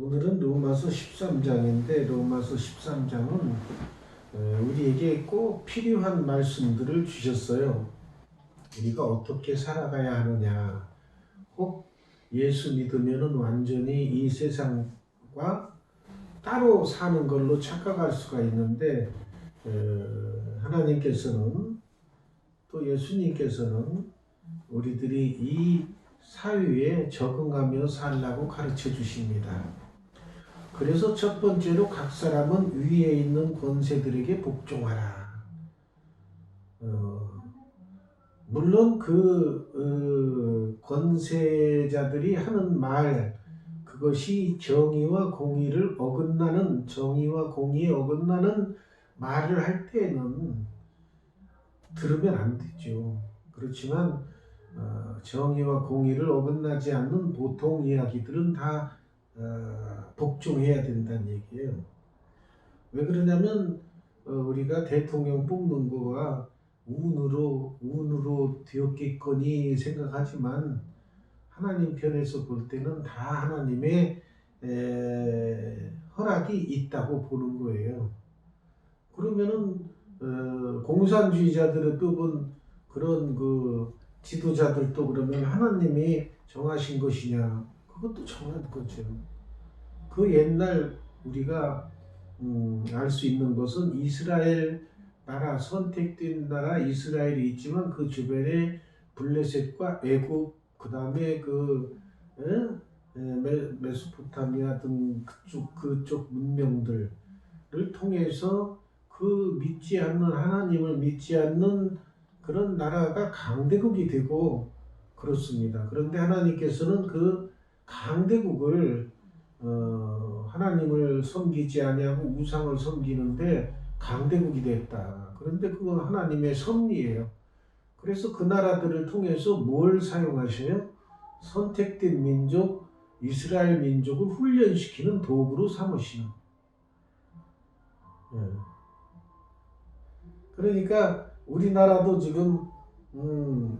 오늘은 로마서 13장인데 로마서 13장은 우리에게 꼭 필요한 말씀들을 주셨어요. 우리가 어떻게 살아가야 하느냐. 혹 예수 믿으면 완전히 이 세상과 따로 사는 걸로 착각할 수가 있는데 어, 하나님께서는 또 예수님께서는 우리들이 이 사회에 적응하며 살라고 가르쳐 주십니다. 그래서 첫 번째로 각 사람은 위에 있는 권세들에게 복종하라. 어, 물론 그 어, 권세자들이 하는 말 그것이 정의와 공의를 어긋나는 정의와 공의에 어긋나는 말을 할 때는 들으면 안 되죠. 그렇지만 어, 정의와 공의를 어긋나지 않는 보통 이야기들은 다 어, 복종해야 된다는 얘기예요. 왜 그러냐면 어, 우리가 대통령 뽑는 거와 운으로 운으로 되었겠거니 생각하지만 하나님 편에서 볼 때는 다 하나님의 에, 허락이 있다고 보는 거예요. 그러면은 어, 공산주의자들의 뽑은 그런 그 지도자들도 그러면 하나님이 정하신 것이냐? 그것도 정한 거죠. 그 옛날 우리가 음, 알 수 있는 것은 이스라엘 나라 선택된 나라 이스라엘이 있지만 그 주변에 블레셋과 그다음에 그 에? 에, 메, 메소포타미아 등 그쪽 그쪽 문명들을 통해서 그 믿지 않는 하나님을 믿지 않는 그런 나라가 강대국이 되고 그렇습니다. 그런데 하나님께서는 그 강대국을 어, 하나님을 섬기지 아니하고 우상을 섬기는데 강대국이 됐다. 그런데 그건 하나님의 섭리예요. 그래서 그 나라들을 통해서 뭘 사용하셔요? 선택된 민족, 이스라엘 민족을 훈련시키는 도구로 삼으시는. 예. 그러니까 우리나라도 지금 음,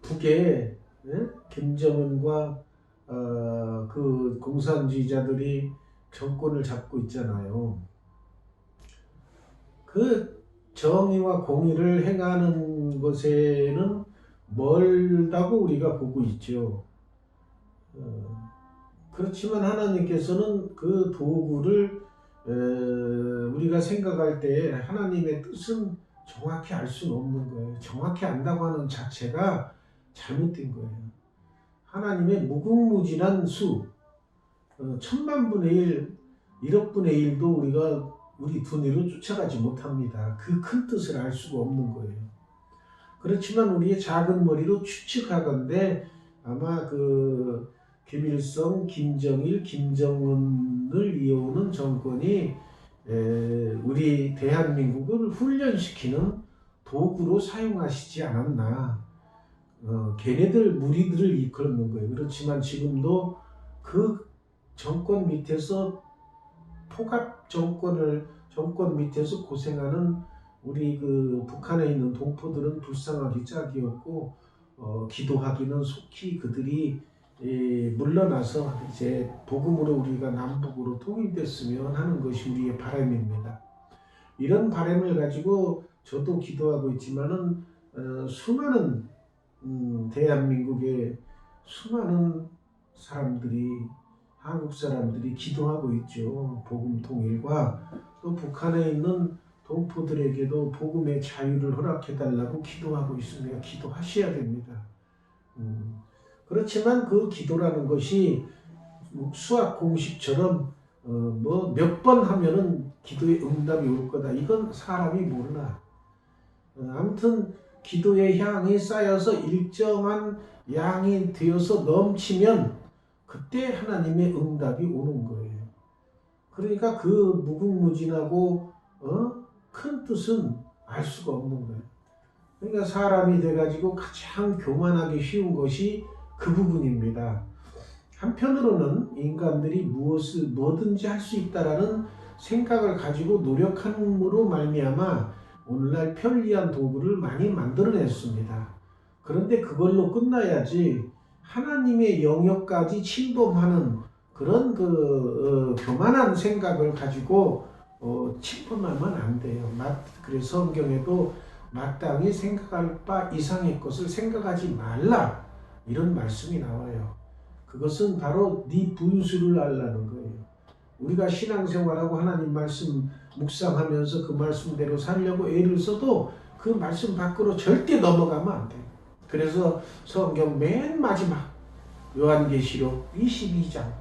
북에 예? 김정은과 어, 그 공산주의자들이 정권을 잡고 있잖아요. 그 정의와 공의를 행하는 것에는 멀다고 우리가 보고 있죠. 어, 그렇지만 하나님께서는 그 도구를 에, 우리가 생각할 때 하나님의 뜻은 정확히 알 수는 없는 거예요. 정확히 안다고 하는 자체가 잘못된 거예요. 하나님의 무궁무진한 수, 어, 천만 분의 일, 일억 분의 일도 우리가 우리 두뇌로 쫓아가지 못합니다. 그 큰 뜻을 알 수가 없는 거예요. 그렇지만 우리의 작은 머리로 추측하건대 아마 그 김일성, 김정일, 김정은을 이어오는 정권이 에, 우리 대한민국을 훈련시키는 도구로 사용하시지 않았나. 어, 걔네들 무리들을 이끌는 거예요. 그렇지만 지금도 그 정권 밑에서 포갑 정권을 정권 밑에서 고생하는 우리 그 북한에 있는 동포들은 불쌍하기 짝이었고 어, 기도하기는 속히 그들이 예, 물러나서 이제 복음으로 우리가 남북으로 통일됐으면 하는 것이 우리의 바람입니다. 이런 바람을 가지고 저도 기도하고 있지만은 어, 수많은 음, 대한민국의 수많은 사람들이 한국 사람들이 기도하고 있죠. 복음 통일과 또 북한에 있는 동포들에게도 복음의 자유를 허락해 달라고 기도하고 있으며 기도하셔야 됩니다. 음, 그렇지만 그 기도라는 것이 수학 공식처럼 어, 뭐몇 번 하면은 기도의 응답이 올 거다. 이건 사람이 모르나. 어, 아무튼 기도의 향이 쌓여서 일정한 양이 되어서 넘치면 그때 하나님의 응답이 오는 거예요. 그러니까 그 무궁무진하고 어? 큰 뜻은 알 수가 없는 거예요. 그러니까 사람이 돼가지고 가장 교만하기 쉬운 것이 그 부분입니다. 한편으로는 인간들이 무엇을 뭐든지 할 수 있다라는 생각을 가지고 노력함으로 말미암아 오늘날 편리한 도구를 많이 만들어냈습니다. 그런데 그걸로 끝나야지 하나님의 영역까지 침범하는 그런 그 어, 교만한 생각을 가지고 어, 침범하면 안 돼요. 마- 그래서 성경에도 마땅히 생각할 바 이상의 것을 생각하지 말라 이런 말씀이 나와요. 그것은 바로 네 분수를 알라는 거예요. 우리가 신앙생활하고 하나님 말씀 묵상하면서 그 말씀대로 살려고 애를 써도 그 말씀 밖으로 절대 넘어가면 안 돼요. 그래서 성경 맨 마지막 요한계시록 22장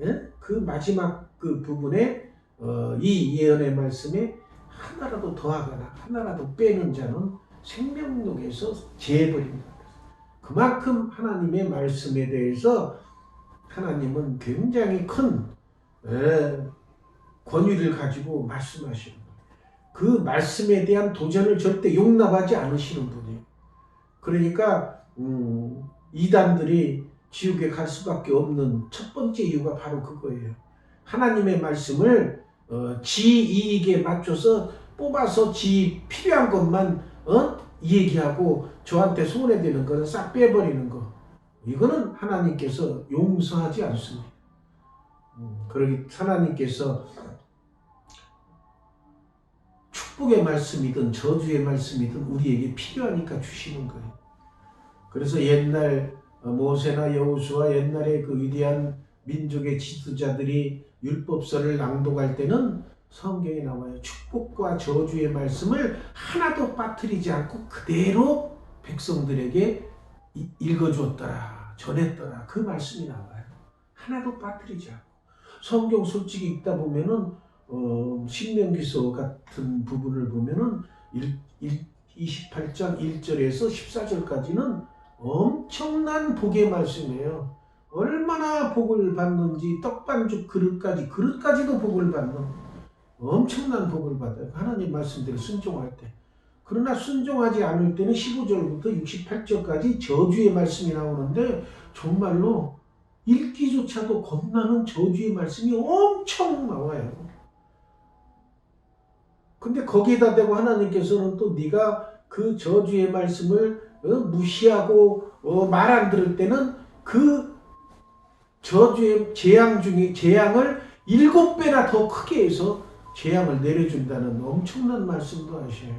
예? 그 마지막 그 부분에 어, 이 예언의 말씀에 하나라도 더하거나 하나라도 빼는 자는 생명록에서 제해버립니다. 그만큼 하나님의 말씀에 대해서 하나님은 굉장히 큰 예, 권위를 가지고 말씀하시는. 그 말씀에 대한 도전을 절대 용납하지 않으시는 분이에요. 그러니까 음, 이단들이 지옥에 갈 수밖에 없는 첫 번째 이유가 바로 그거예요. 하나님의 말씀을 어, 지 이익에 맞춰서 뽑아서 지 필요한 것만 어? 얘기하고 저한테 손해되는 거는 싹 빼버리는 거. 이거는 하나님께서 용서하지 않습니다. 음, 그러기 하나님께서 축복의 말씀이든 저주의 말씀이든 우리에게 필요하니까 주시는 거예요. 그래서 옛날 어, 모세나 여호수아 옛날에 그 위대한 민족의 지도자들이 율법서를 낭독할 때는 성경에 나와요. 축복과 저주의 말씀을 하나도 빠뜨리지 않고 그대로 백성들에게 이- 읽어주었더라, 전했더라. 그 말씀이 나와요. 하나도 빠뜨리지 않고. 성경 솔직히 읽다 보면은 어, 신명기서 같은 부분을 보면은 1, 28장 1절에서 14절까지는 엄청난 복의 말씀이에요. 얼마나 복을 받는지 떡반죽 그릇까지 그릇까지도 복을 받는 엄청난 복을 받아요. 하나님 말씀대로 순종할 때. 그러나 순종하지 않을 때는 15절부터 68절까지 저주의 말씀이 나오는데 정말로 읽기조차도 겁나는 저주의 말씀이 엄청 나와요. 근데 거기에다 대고 하나님께서는 또 네가 그 저주의 말씀을 어, 무시하고 말 안 들을 때는 그 저주의 재앙 중에 재앙을 일곱 배나 더 크게 해서 재앙을 내려준다는 엄청난 말씀도 하셔요.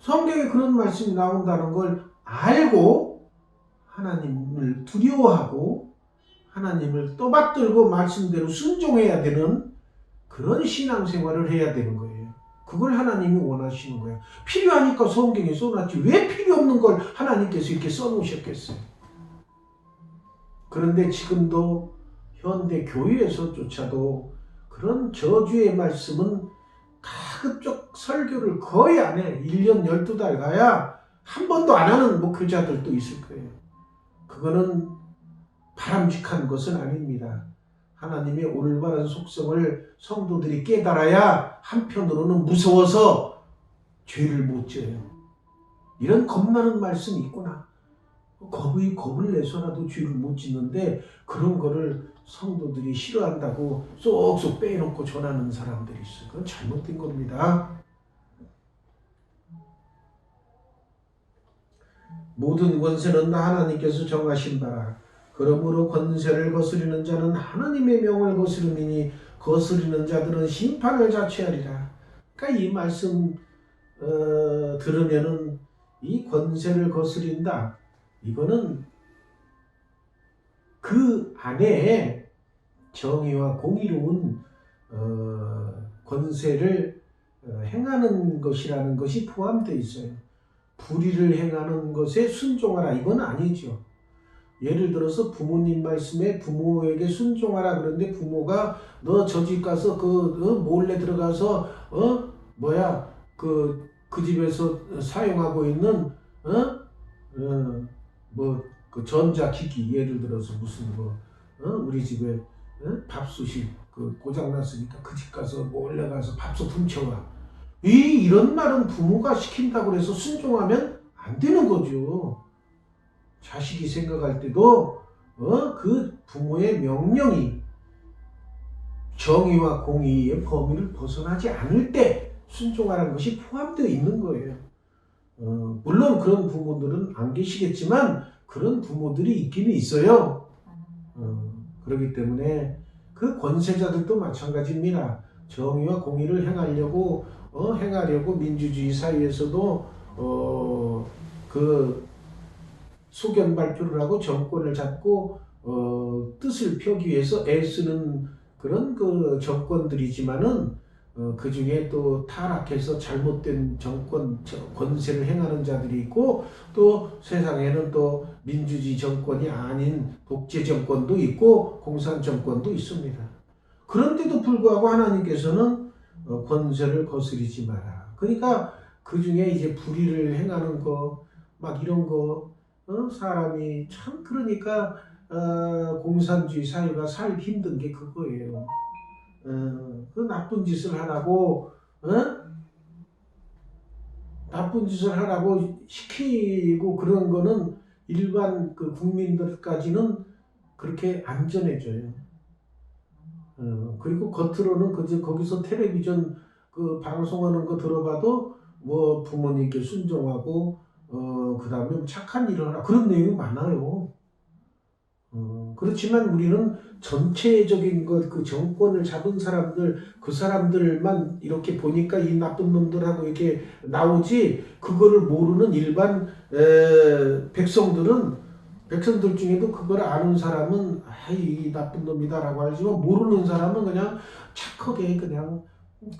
성경에 그런 말씀이 나온다는 걸 알고 하나님을 두려워하고 하나님을 떠받들고 말씀대로 순종해야 되는 그런 신앙생활을 해야 되는 거예요. 그걸 하나님이 원하시는 거예요. 필요하니까 성경에 써놨지 왜 필요 없는 걸 하나님께서 이렇게 써놓으셨겠어요. 그런데 지금도 현대 교회에서조차도 그런 저주의 말씀은 가급적 설교를 거의 안 해. 1년 12달 가야 한 번도 안 하는 목회자들도 있을 거예요. 그거는 바람직한 것은 아닙니다. 하나님의 올바른 속성을 성도들이 깨달아야 한편으로는 무서워서 죄를 못 지어요. 이런 겁나는 말씀이 있구나. 겁이 겁을 내서라도 죄를 못 짓는데 그런 거를 성도들이 싫어한다고 쏙쏙 빼놓고 전하는 사람들이 있어요. 그건 잘못된 겁니다. 모든 권세는 나 하나님께서 정하신 바라. 그러므로 권세를 거스리는 자는 하나님의 명을 거스르니 거스리는 자들은 심판을 자취하리라. 그러니까 이 말씀 어, 들으면은 이 권세를 거스린다. 이거는 그 안에 정의와 공의로운 어, 권세를 어, 행하는 것이라는 것이 포함되어 있어요. 불의를 행하는 것에 순종하라 이건 아니죠. 예를 들어서 부모님 말씀에 부모에게 순종하라 그러는데 부모가 너 저 집 가서 그 어, 몰래 들어가서 어 뭐야 그그 집에서 사용하고 있는 어뭐그 전자 기기 예를 들어서 무슨 뭐 어? 우리 집에 어? 밥솥이 그 고장 났으니까 그 집 가서 몰래 가서 밥솥 훔쳐와 이 이런 말은 부모가 시킨다고 해서 순종하면 안 되는 거죠. 자식이 생각할 때도 어, 그 부모의 명령이 정의와 공의의 범위를 벗어나지 않을 때 순종하라는 것이 포함되어 있는 거예요. 어, 물론 그런 부모들은 안 계시겠지만 그런 부모들이 있기는 있어요. 어, 그렇기 때문에 그 권세자들도 마찬가지입니다. 정의와 공의를 행하려고 어, 행하려고 민주주의 사회에서도 어, 그 소견 발표를 하고 정권을 잡고 어, 뜻을 펴기 위해서 애쓰는 그런 그 정권들이지만은 어, 그 중에 또 타락해서 잘못된 정권 저- 권세를 행하는 자들이 있고 또 세상에는 또 민주주의 정권이 아닌 독재 정권도 있고 공산 정권도 있습니다. 그런데도 불구하고 하나님께서는 어, 권세를 거스리지 마라. 그러니까 그 중에 이제 불의를 행하는 거 막 이런 거 어? 사람이 참 그러니까 어, 공산주의 사회가 살기 힘든 게 그거예요. 어, 그 나쁜 짓을 하라고 어? 나쁜 짓을 하라고 시키고 그런 거는 일반 그 국민들까지는 그렇게 안 전해져요. 어, 그리고 겉으로는 그저 거기서 텔레비전 그 방송하는 거 들어봐도 뭐 부모님께 순종하고 어 그 다음에 착한 일을 하라 그런 내용이 많아요. 어 그렇지만 우리는 전체적인 것 그 정권을 잡은 사람들 그 사람들만 이렇게 보니까 이 나쁜 놈들하고 이렇게 나오지 그거를 모르는 일반 에, 백성들은 백성들 중에도 그걸 아는 사람은 아이 나쁜 놈이다라고 하지만 모르는 사람은 그냥 착하게 그냥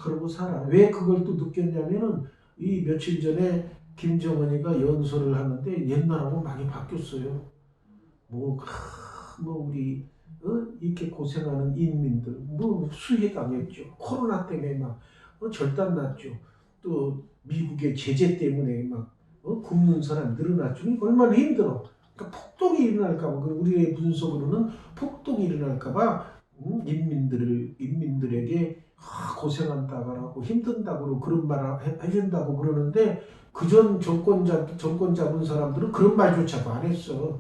그러고 살아. 왜 그걸 또 느꼈냐면은 이 며칠 전에 김정은이가 연설을 하는데 옛날하고 많이 바뀌었어요. 뭐, 하, 뭐 우리 어? 이렇게 고생하는 인민들 뭐 수해 당했죠. 코로나 때문에 막 어, 절단 났죠. 또 미국의 제재 때문에 막 어? 굶는 사람 늘어났죠. 얼마나 힘들어. 그러니까 폭동이 일어날까봐 그 우리의 분석으로는 폭동이 일어날까봐 음, 인민들을 인민들에게 아, 고생한다고 힘든다고 그런 해- 해준다고 그러는데 그 전 정권자 정권 잡은 사람들은 그런 말조차도 안 했어.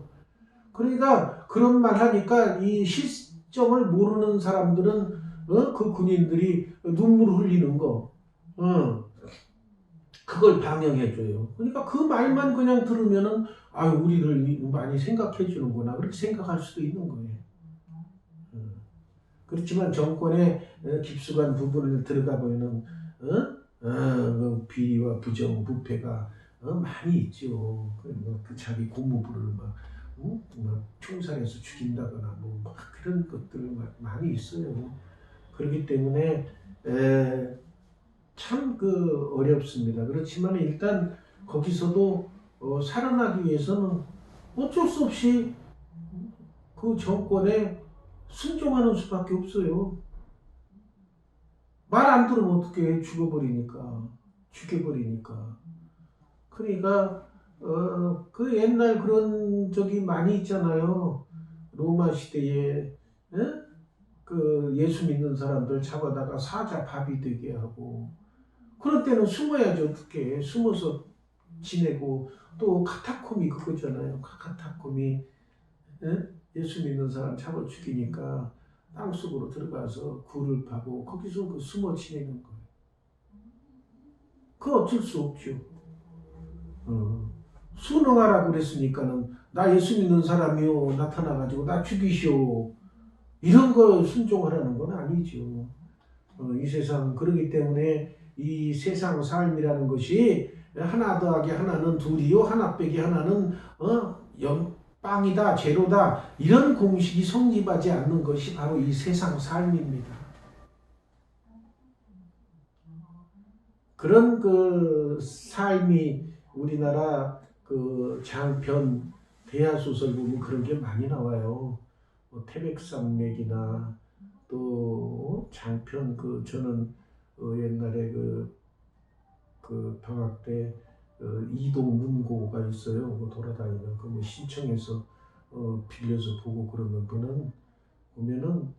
그러니까 그런 말 하니까 이 실정을 모르는 사람들은 어? 그 군인들이 눈물 흘리는 거, 어. 그걸 방영해줘요. 그러니까 그 말만 그냥 들으면은 아 우리를 많이 생각해 주는구나 그렇게 생각할 수도 있는 거예요. 어. 그렇지만 정권의 어, 깊숙한 부분을 들어가 보면은 어? 어, 그 비리와 부정, 부패가 어, 많이 있죠. 그, 뭐, 그 자기 고모부를 막, 어? 막 총살해서 죽인다거나 뭐, 막 그런 것들 막 많이 있어요. 그렇기 때문에 참 그 어렵습니다. 그렇지만 일단 거기서도 어, 살아나기 위해서는 어쩔 수 없이 그 정권에 순종하는 수밖에 없어요. 말 안 들으면 어떻게 죽어버리니까. 죽여버리니까. 그러니까 어, 그 옛날 그런 적이 많이 있잖아요. 로마 시대에 에? 그 예수 믿는 사람들 잡아다가 사자 밥이 되게 하고. 그런 때는 숨어야지 어떻게 숨어서 지내고. 또 카타콤이 그거잖아요. 카타콤이 에? 예수 믿는 사람 잡아 죽이니까 땅속으로 들어가서 굴을 파고 거기서 그 숨어 지내는 거예요. 그 어쩔 수 없죠. 어. 순응하라 그랬으니까는 나 예수 믿는 사람이요 나타나가지고 나 죽이시오 이런 거 순종하라는 건 아니죠. 어, 이 세상 그러기 때문에 이 세상 삶이라는 것이 하나 더하기 하나는 둘이요 하나 빼기 하나는 어, 영, 빵이다, 제로다 이런 공식이 성립하지 않는 것이 바로 이 세상 삶입니다. 그런 그 삶이 우리나라 그 장편 대하 소설 보면 그런 게 많이 나와요. 뭐 태백산맥이나 또 장편 그 저는 어 옛날에 그, 그 방학 때 어, 이동 문고가 있어요. 그 돌아다니는 그뭐 신청해서 어, 빌려서 보고 그러면 그는 보면은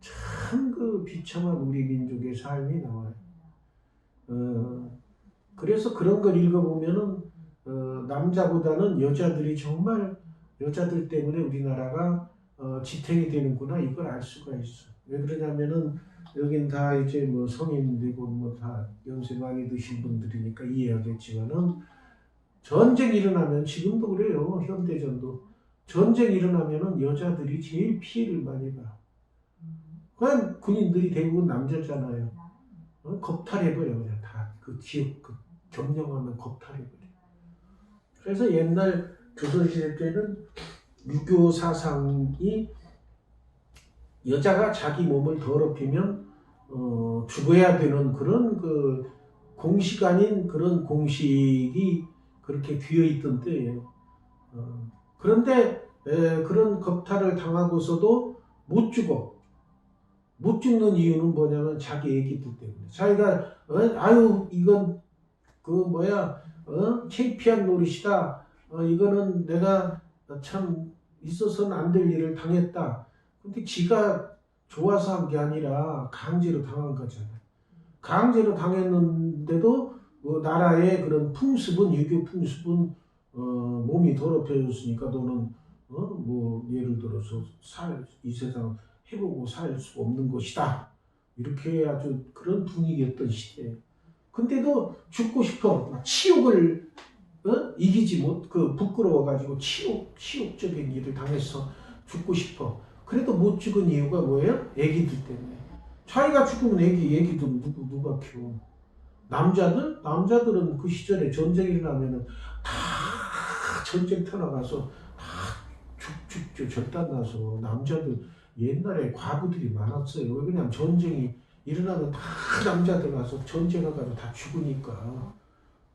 참 그 비참한 우리 민족의 삶이 나와요. 어, 그래서 그런 걸 읽어보면은 어, 남자보다는 여자들이 정말 여자들 때문에 우리나라가 어, 지탱이 되는구나 이걸 알 수가 있어. 왜 그러냐면은 여긴 다 이제 뭐 성인되고 뭐 다 연세 많이 드신 분들이니까 이해하겠지만은 전쟁 일어나면 지금도 그래요 현대전도 전쟁 일어나면은 여자들이 제일 피해를 많이 봐. 그냥 군인들이 대부분 남자잖아요. 어? 겁탈해버려 그냥 다그 지역 그 점령하면 겁탈해버려. 그래서 옛날 조선시대 때는 유교 사상이 여자가 자기 몸을 더럽히면 어, 죽어야 되는 그런 그 공식 아닌 그런 공식이 그렇게 뒤어 있던 때예요. 어, 그런데 에, 그런 겁탈을 당하고서도 못 죽어. 못 죽는 이유는 뭐냐면 자기 애기들 때문에. 자기가 어, 아유 이건 그 뭐야 어? 창피한 노릇이다. 어, 이거는 내가 참 있어서는 안 될 일을 당했다. 근데 지가 좋아서 한 게 아니라 강제로 당한 거잖아. 강제로 당했는데도 뭐 나라의 그런 풍습은 유교 풍습은 어, 몸이 더럽혀졌으니까 너는 어, 뭐 예를 들어서 살 이 세상 해보고 살 수 없는 것이다. 이렇게 아주 그런 분위기였던 시대. 근데도 죽고 싶어. 막 치욕을 어? 이기지 못, 그 부끄러워가지고 치욕, 치욕적인 일을 당해서 죽고 싶어. 그래도 못 죽은 이유가 뭐예요? 애기들 때문에. 자기가 죽으면 애기, 애기도 누구, 누가 키워? 남자들? 남자들은 그 시절에 전쟁이 일어나면은 다 전쟁터 나가서 다 죽죽죽 절단 나서 남자들 옛날에 과부들이 많았어요. 왜 그냥 전쟁이 일어나면 다 남자들 가서 전쟁해가지고 다 죽으니까.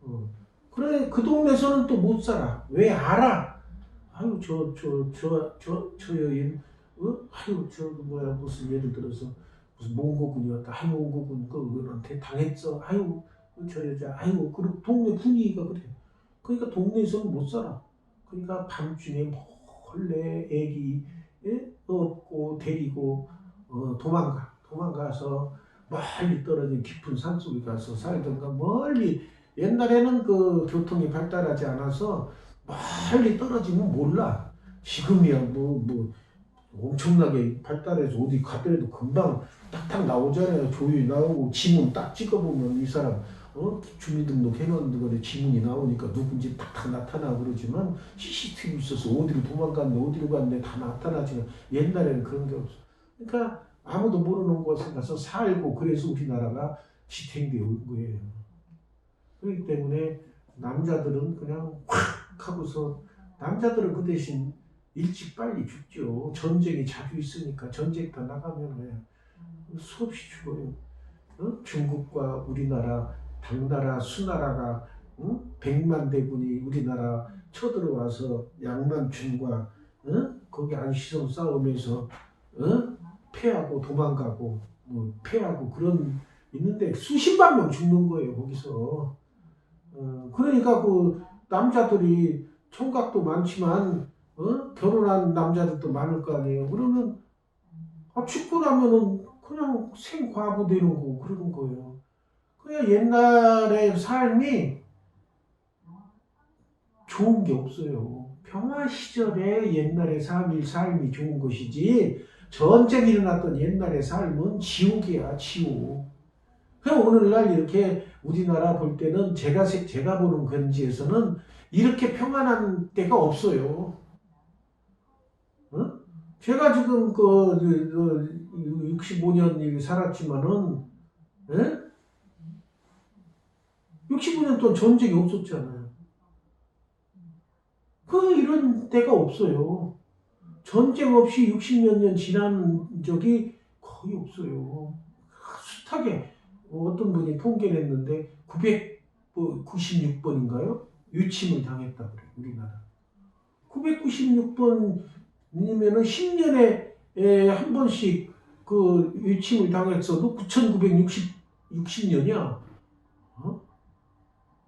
어. 그래 그 동네에서는 또 못 살아. 왜 알아? 아유 저 저 저 저 저 여인 어? 아유 저 뭐야 무슨 예를 들어서 무슨 몽고군이었다. 아유 몽고군 그분한테 당했어. 아유 저 여자 아유 그 동네 분위기가 그래. 그러니까 동네에서는 못 살아. 그러니까 밤중에 몰래 애기 예? 업고 데리고 어, 도망가. 도망가서 멀리 떨어진 깊은 산속에 가서 살던가 멀리 옛날에는 그 교통이 발달하지 않아서 멀리 떨어지면 몰라. 지금이야 뭐뭐 엄청나게 발달해서 어디 가더라도 금방 딱딱 나오잖아요. 조율 나오고 지문 딱 찍어보면 이 사람 어? 주민등록 거에 지문이 나오니까 누군지 딱딱 나타나 그러지만 CCTV 있어서 어디로 도망갔네 어디로 갔네 다 나타나지만 옛날에는 그런 게 없어. 그러니까 아무도 모르는 곳에 가서 살고 그래서 우리나라가 지탱되어 온 거예요. 그렇기 때문에 남자들은 그냥 확 하고서 남자들은 그 대신 일찍 빨리 죽죠. 전쟁이 자주 있으니까 전쟁터 나가면 왜 수없이 죽어요. 어? 중국과 우리나라 당나라 수나라가 응? 백만 대군이 우리나라 쳐들어와서 양만춘과 응? 거기 안시성 싸움에서 응? 패하고 도망가고 뭐 패하고 그런 있는데 수십만 명 죽는 거예요 거기서 어, 그러니까 그 남자들이 총각도 많지만 어? 결혼한 남자들도 많을 거 아니에요 그러면 아, 나면은 그냥 생과부 되는 거고 그러는 거예요 그냥 옛날의 삶이 좋은 게 없어요 평화 시절에 옛날의 삶이 삶이 좋은 것이지 전쟁이 일어났던 옛날의 삶은 지옥이야, 지옥. 그럼 오늘날 이렇게 우리나라 볼 때는 제가, 세- 제가 보는 근지에서는 이렇게 평안한 때가 없어요. 어? 제가 지금 그, 그, 그 65년 살았지만은, 예? 65년 동안 전쟁이 없었잖아요. 그 이런 때가 없어요. 전쟁 없이 60몇 년 지난 적이 거의 없어요. 숱하게 어떤 분이 통계를 했는데 996번인가요? 유침을 당했다 그래요. 우리나라. 996번 이면은 10년에 한 번씩 그 유침을 당했어도 9,960년이야. 어?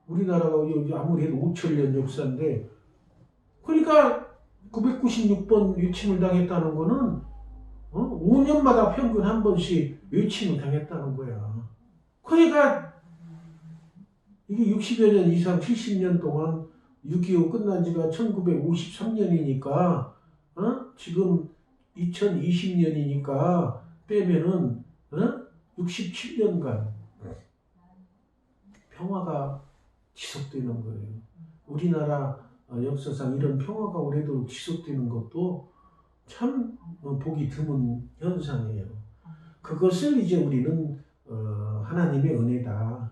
우리나라가 아무리 해도 5천년 역사인데 그러니까 996번 유침을 당했다는 거는 어? 5년마다 평균 한 번씩 유침을 당했다는 거야. 그러니까 이게 60여 년 이상 70년 동안 6.25 끝난 지가 1953년이니까 어? 지금 2020년이니까 빼면은 어? 67년간 평화가 지속되는 거예요. 우리나라 어, 역사상 이런 평화가 오래도록 지속되는 것도 참 어, 보기 드문 현상이에요. 그것을 이제 우리는 어, 하나님의 은혜다.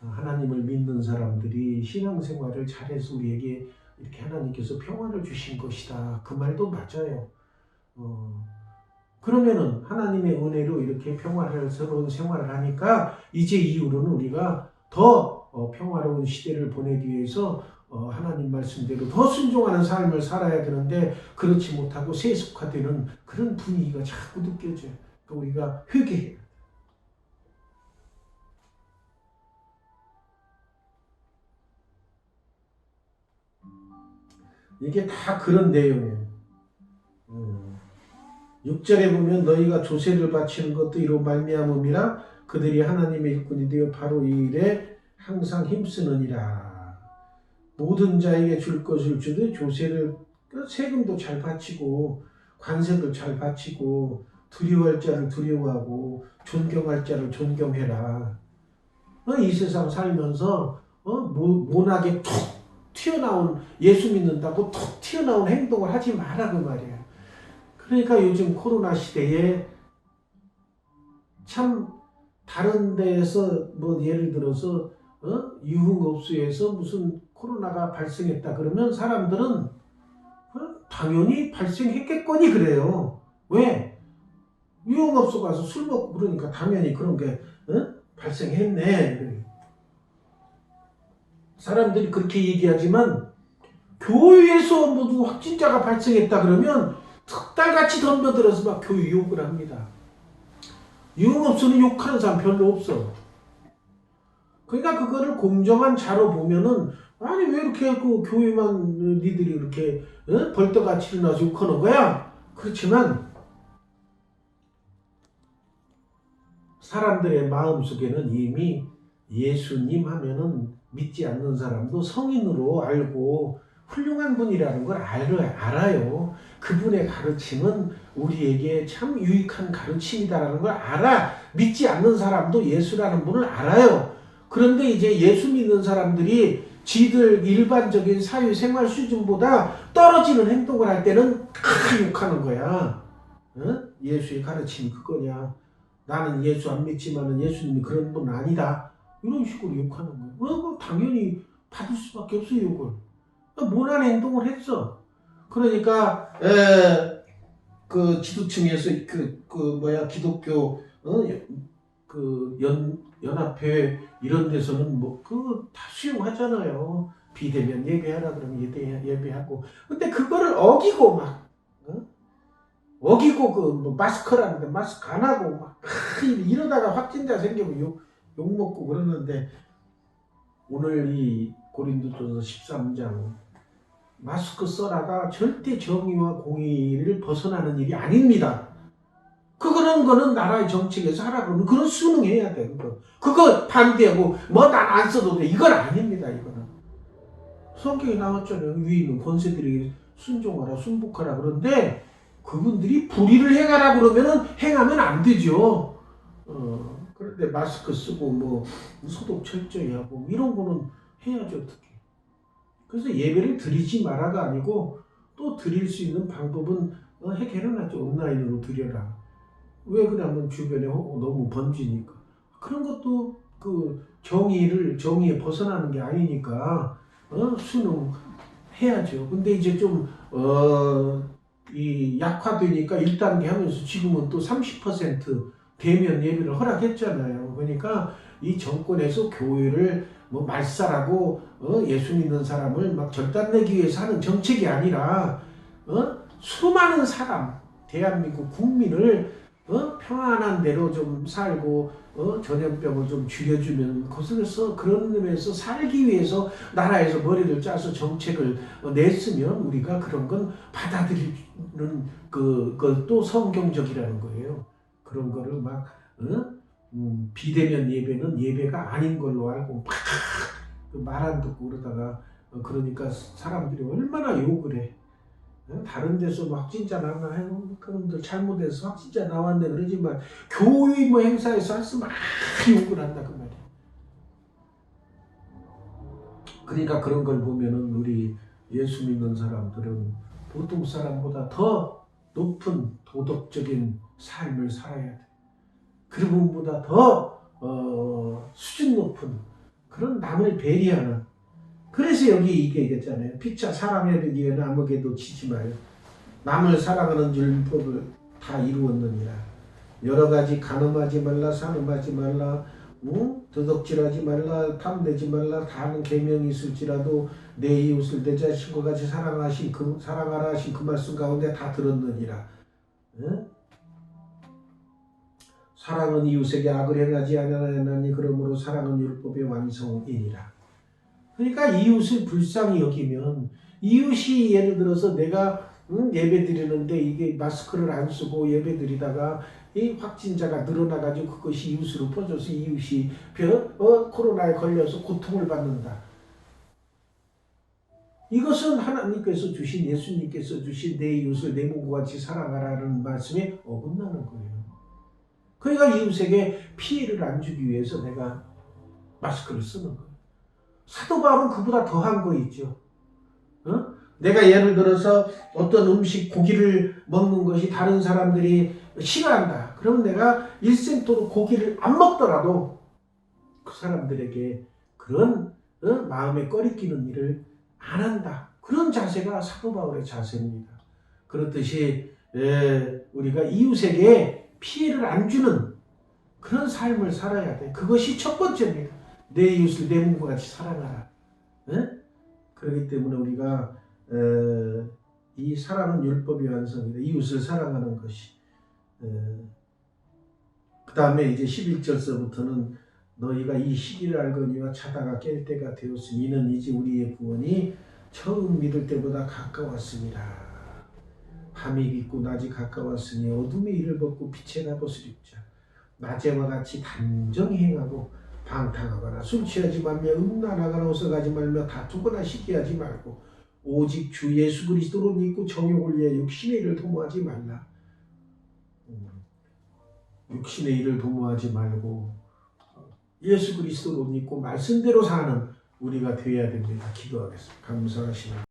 어, 하나님을 믿는 사람들이 신앙생활을 잘해서 우리에게 이렇게 하나님께서 평화를 주신 것이다. 그 말도 맞아요. 어, 그러면은 하나님의 은혜로 이렇게 평화를 새로운 생활을 하니까 이제 이후로는 우리가 더 어, 평화로운 시대를 보내기 위해서 어, 하나님 말씀대로 더 순종하는 삶을 살아야 되는데 그렇지 못하고 세속화되는 그런 분위기가 자꾸 느껴져요. 그러니까 우리가 회개해요. 이게 다 그런 내용이에요. 음. 6절에 보면 너희가 조세를 바치는 것도 이로 말미암음이라 그들이 하나님의 일꾼이 되어 바로 이 일에 항상 힘쓰느니라. 모든 자에게 줄 것을 주되 조세를 그 세금도 잘 바치고 관세도 잘 바치고 두려워할 자를 두려워하고 존경할 자를 존경해라. 어, 이 세상 살면서 어, 모, 모나게 툭 튀어나온 예수 믿는다고 툭 튀어나온 행동을 하지 마라 그 말이야. 그러니까 요즘 코로나 시대에 참 다른 데에서 뭐 예를 들어서 어? 유흥업소에서 무슨 코로나가 발생했다 그러면 사람들은 어? 당연히 발생했겠거니 그래요. 왜? 유흥업소 가서 술 먹고 그러니까 당연히 그런 게 어? 발생했네. 사람들이 그렇게 얘기하지만 교회에서 모두 확진자가 발생했다 그러면 득달같이 덤벼들어서 막 교회 욕을 합니다. 유흥업소는 욕하는 사람 별로 없어. 그러니까 그거를 공정한 자로 보면은 아니 왜 이렇게 그 교회만 니들이 이렇게 어? 벌떡같이 일어나서 욕하는 거야? 그렇지만 사람들의 마음속에는 이미 예수님 하면은 믿지 않는 사람도 성인으로 알고 훌륭한 분이라는 걸 알아요. 그분의 가르침은 우리에게 참 유익한 가르침이다라는 걸 알아. 믿지 않는 사람도 예수라는 분을 알아요. 그런데 이제 예수 믿는 사람들이 지들 일반적인 사회생활 수준보다 떨어지는 행동을 할 때는 다 욕하는 거야. 응? 예수의 가르침이 그거냐. 나는 예수 안 믿지만은 예수님이 그런 분 아니다. 이런 식으로 욕하는 거야. 어, 그 당연히 받을 수밖에 없어 욕을. 모난 행동을 했어. 그러니까 에, 그 지도층에서 그, 그 뭐야 기독교 어, 그 연, 연합회 이런 데서는 뭐그다 수용하잖아요. 비대면 예배하라 그러면 예배, 예배하고. 근데 그거를 어기고 막 어? 어기고 그 뭐 마스크라는데 마스크 안 하고 막 이러다가 확진자 생기면 욕, 욕 먹고 그러는데 오늘 이 고린도전서 13장 마스크 써라가 절대 정의와 공의를 벗어나는 일이 아닙니다. 그거는 거는 나라의 정책에서 하라 그러면 그건 순응해야 돼. 그거 그거 반대하고 뭐 난 안 써도 돼. 이건 아닙니다. 이거는 성경에 나왔잖아요. 위에 있는 권세들에게 순종하라, 순복하라 그런데 그분들이 불의를 행하라 그러면은 행하면 안 되죠. 어, 그런데 마스크 쓰고 뭐 소독 철저히 하고 뭐 이런 거는 해야죠 어떻게. 그래서 예배를 드리지 마라가 아니고 또 드릴 수 있는 방법은 어, 해결해놨죠. 온라인으로 드려라. 왜 그러냐면 주변에 호- 너무 번지니까. 그런 것도 그 정의를 정의에 벗어나는 게 아니니까 어, 수능 해야죠. 근데 이제 좀 어, 이 약화되니까 1단계 하면서 지금은 또 30% 대면 예배를 허락했잖아요. 그러니까 이 정권에서 교회를 뭐 말살하고 어, 예수 믿는 사람을 막 절단내기 위해서 하는 정책이 아니라 어? 수많은 사람 대한민국 국민을 어? 평안한 대로 좀 살고 어? 전염병을 좀 줄여주면 그것에서 그런 의미에서 살기 위해서 나라에서 머리를 짜서 정책을 어, 냈으면 우리가 그런 건 받아들이는 그 그것도 성경적이라는 거예요. 그런 거를 막 어? 음, 비대면 예배는 예배가 아닌 걸로 알고 막말 안 듣고 그러다가 어, 그러니까 사람들이 얼마나 욕을 해. 어? 다른 데서 뭐 확진자 나나 해요. 그놈들 잘못해서 확진자 나왔네 그러지만 교회 뭐 행사에서 할수 막 욕을 한다 그 말이야. 그러니까 그런 걸 보면은 우리 예수 믿는 사람들은 보통 사람보다 더 높은 도덕적인 삶을 살아야 돼. 그 부분보다 더 어, 수준 높은 그런 남을 배려하는 그래서 여기 이게 얘기했잖아요. 피차 사랑의 기회는 아무개도 치지 마요. 남을 사랑하는 율법을 다 이루었느니라. 여러 가지 간음하지 말라, 산음하지 말라, 응? 도덕질하지 말라, 탐내지 말라, 다른 계명이 있을지라도 내 이웃을 내 자신과 같이 사랑하신 그 사랑하라 하신 그 말씀 가운데 다 들었느니라. 응? 사랑은 이웃에게 악을 행하지 아니하나니 그러므로 사랑은 율법의 완성이니라. 그러니까 이웃을 불쌍히 여기면 이웃이 예를 들어서 내가 응, 예배 드리는데 이게 마스크를 안 쓰고 예배 드리다가 이 확진자가 늘어나가지고 그것이 이웃으로 퍼져서 이웃이 벼- 어, 코로나에 걸려서 고통을 받는다. 이것은 하나님께서 주신 예수님께서 주신 내 이웃을 내 몸과 같이 사랑하라는 말씀에 어긋나는 거예요. 그러니까 이웃에게 피해를 안 주기 위해서 내가 마스크를 쓰는 거예요. 사도 바울은 그보다 더한 거 있죠. 어? 내가 예를 들어서 어떤 음식 고기를 먹는 것이 다른 사람들이 싫어한다. 그러면 내가 일생토록 고기를 안 먹더라도 그 사람들에게 그런 어? 마음에 꺼리끼는 일을 안 한다. 그런 자세가 사도 바울의 자세입니다. 그렇듯이 에, 우리가 이웃에게 피해를 안 주는 그런 삶을 살아야 돼. 그것이 첫 번째입니다. 내 이웃을 내 몸과 같이 사랑하라. 에? 그렇기 때문에 우리가 에, 이 사랑은 율법의 완성이다. 이웃을 사랑하는 것이. 그 다음에 이제 11절서부터는 너희가 이 시기를 알거니와 차다가 깰 때가 되었으니 이는 이제 우리의 구원이 처음 믿을 때보다 가까웠습니다. 밤이 깊고 낮이 가까웠으니 어둠이 이를 벗고 빛의 나봇을 입자. 낮에와 같이 단정히 행하고 방탕하거나 술 취하지 말며 음란하거나 어서가지 말며 다투거나 시기하지 말고 오직 주 예수 그리스도로 믿고 정욕을 위해 육신의 일을 도모하지 말라. 음, 육신의 일을 도모하지 말고 예수 그리스도로 믿고 말씀대로 사는 우리가 되어야 됩니다. 기도하겠습니다. 감사하시는